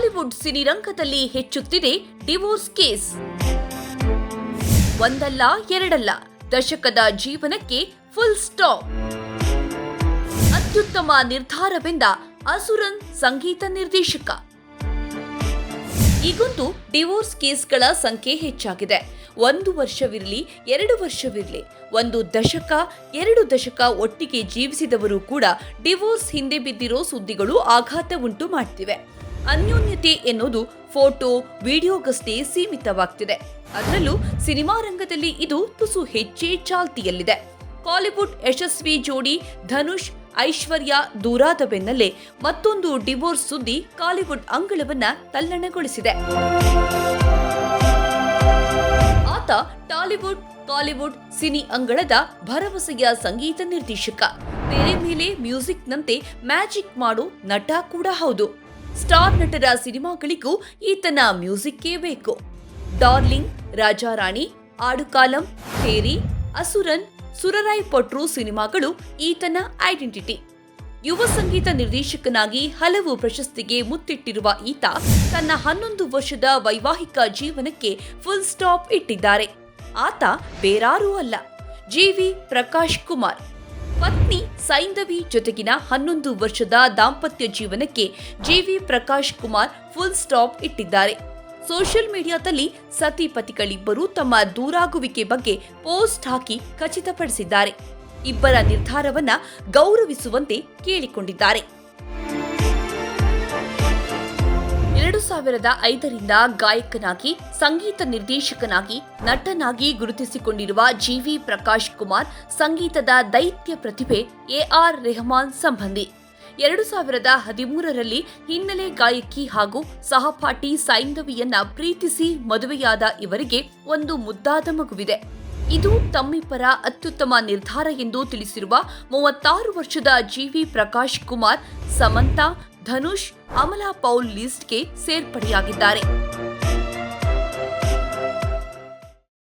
Tollywood ಸಿನಿರಂಗದಲ್ಲಿ ಹೆಚ್ಚುತ್ತಿದೆ divorce case. ಒಂದಲ್ಲ, ಎರಡಲ್ಲ, ದಶಕದ ಜೀವನಕ್ಕೆ ಫುಲ್ ಸ್ಟಾಪ್ ಅತ್ಯುತ್ತಮ ನಿರ್ಧಾರವೆಂದ ಅಸುರನ್ ಸಂಗೀತ ನಿರ್ದೇಶಕ. ಈಗೊಂದು ಡಿವೋರ್ಸ್ ಕೇಸ್ಗಳ ಸಂಖ್ಯೆ ಹೆಚ್ಚಾಗಿದೆ. ಒಂದು ವರ್ಷವಿರಲಿ, ಎರಡು ವರ್ಷವಿರಲಿ, ಒಂದು ದಶಕ, ಎರಡು ದಶಕ ಒಟ್ಟಿಗೆ ಜೀವಿಸಿದವರು ಕೂಡ ಡಿವೋರ್ಸ್ ಹಿಂದೆ ಬಿದ್ದಿರೋ ಸುದ್ದಿಗಳು ಆಘಾತ ಉಂಟು ಮಾಡ್ತಿವೆ. ಅನ್ಯೋನ್ಯತೆ ಎನ್ನುವುದು ಫೋಟೋ, ವಿಡಿಯೋಗಷ್ಟೇ ಸೀಮಿತವಾಗ್ತಿದೆ. ಅದರಲ್ಲೂ ಸಿನಿಮಾ ರಂಗದಲ್ಲಿ ಇದು ತುಸು ಹೆಚ್ಚೇ ಚಾಲ್ತಿಯಲ್ಲಿದೆ. ಕಾಲಿವುಡ್ ಯಶಸ್ವಿ ಜೋಡಿ ಧನುಷ್, ಐಶ್ವರ್ಯ ದೂರಾದ ಬೆನ್ನಲ್ಲೇ ಮತ್ತೊಂದು ಡಿವೋರ್ಸ್ ಸುದ್ದಿ ಕಾಲಿವುಡ್ ಅಂಗಳವನ್ನ ತಲ್ಲಣಗೊಳಿಸಿದೆ. ಆತ ಟಾಲಿವುಡ್, ಕಾಲಿವುಡ್ ಸಿನಿ ಅಂಗಳದ ಭರವಸೆಯ ಸಂಗೀತ ನಿರ್ದೇಶಕ. ತೆರೆ ಮೇಲೆ ಮ್ಯೂಸಿಕ್ನಂತೆ ಮ್ಯಾಜಿಕ್ ಮಾಡೋ ನಟ ಕೂಡ ಹೌದು. ಸ್ಟಾರ್ ನಟರ ಸಿನಿಮಾಗಳಿಗೂ ಈತನ ಮ್ಯೂಸಿಕ್ಕೇ ಬೇಕು. ಡಾರ್ಲಿಂಗ್, ರಾಜಾರಾಣಿ, ಆಡುಕಾಲಂ ಥೇರಿ ಅಸುರನ್, ಸುರರಾಯ್ ಪೊಟ್ರು ಸಿನಿಮಾಗಳು ಈತನ ಐಡೆಂಟಿಟಿ. ಯುವ ಸಂಗೀತ ನಿರ್ದೇಶಕನಾಗಿ ಹಲವು ಪ್ರಶಸ್ತಿಗೆ ಮುತ್ತಿಟ್ಟಿರುವ ಈತ ತನ್ನ ಹನ್ನೊಂದು ವರ್ಷದ ವೈವಾಹಿಕ ಜೀವನಕ್ಕೆ ಫುಲ್ ಸ್ಟಾಪ್ ಇಟ್ಟಿದ್ದಾರೆ. ಆತ ಬೇರಾರೂ ಅಲ್ಲ. G V Prakash Kumar. ಪತ್ನಿ ಸೈಂಧವಿ ಜೊತೆಗಿನ ಹನ್ನೊಂದು ವರ್ಷದ ದಾಂಪತ್ಯ ಜೀವನಕ್ಕೆ G V Prakash Kumar full stop ಇಟ್ಟಿದ್ದಾರೆ. ಸೋಷಿಯಲ್ ಮೀಡಿಯಾದಲ್ಲಿ ಸತಿ ಪತಿಗಳಿಬ್ಬರು ತಮ್ಮ ದೂರಾಗುವಿಕೆ ಬಗ್ಗೆ ಪೋಸ್ಟ್ ಹಾಕಿ ಖಚಿತಪಡಿಸಿದ್ದಾರೆ. ಇಬ್ಬರ ನಿರ್ಧಾರವನ್ನ ಗೌರವಿಸುವಂತೆ ಕೇಳಿಕೊಂಡಿದ್ದಾರೆ. ಸಾವಿರದ ಐದರಿಂದ ಗಾಯಕನಾಗಿ, ಸಂಗೀತ ನಿರ್ದೇಶಕನಾಗಿ, ನಟನಾಗಿ ಗುರುತಿಸಿಕೊಂಡಿರುವ ಜಿವಿ ಪ್ರಕಾಶ್ ಕುಮಾರ್, ಸಂಗೀತದ ದೈತ್ಯ ಪ್ರತಿಭೆ ಎಆರ್ ರೆಹಮಾನ್ ಸಂಬಂಧಿ. ಎರಡು ಸಾವಿರದ ಹದಿಮೂರರಲ್ಲಿ ಹಿನ್ನೆಲೆ ಗಾಯಕಿ ಹಾಗೂ ಸಹಪಾಠಿ ಸೈಂಧವಿಯನ್ನ ಪ್ರೀತಿಸಿ ಮದುವೆಯಾದ ಇವರಿಗೆ ಒಂದು ಮುದ್ದಾದ ಮಗುವಿದೆ. ಇದು ತಮ್ಮಿಬ್ಬರ ಅತ್ಯುತ್ತಮ ನಿರ್ಧಾರ ಎಂದು ತಿಳಿಸಿರುವ ಮೂವತ್ತಾರು ವರ್ಷದ G V Prakash Kumar, Samantha Dhanush Amala Paul ಲಿಸ್ಟ್ಗೆ ಸೇರ್ಪಡೆಯಾಗಿದ್ದಾರೆ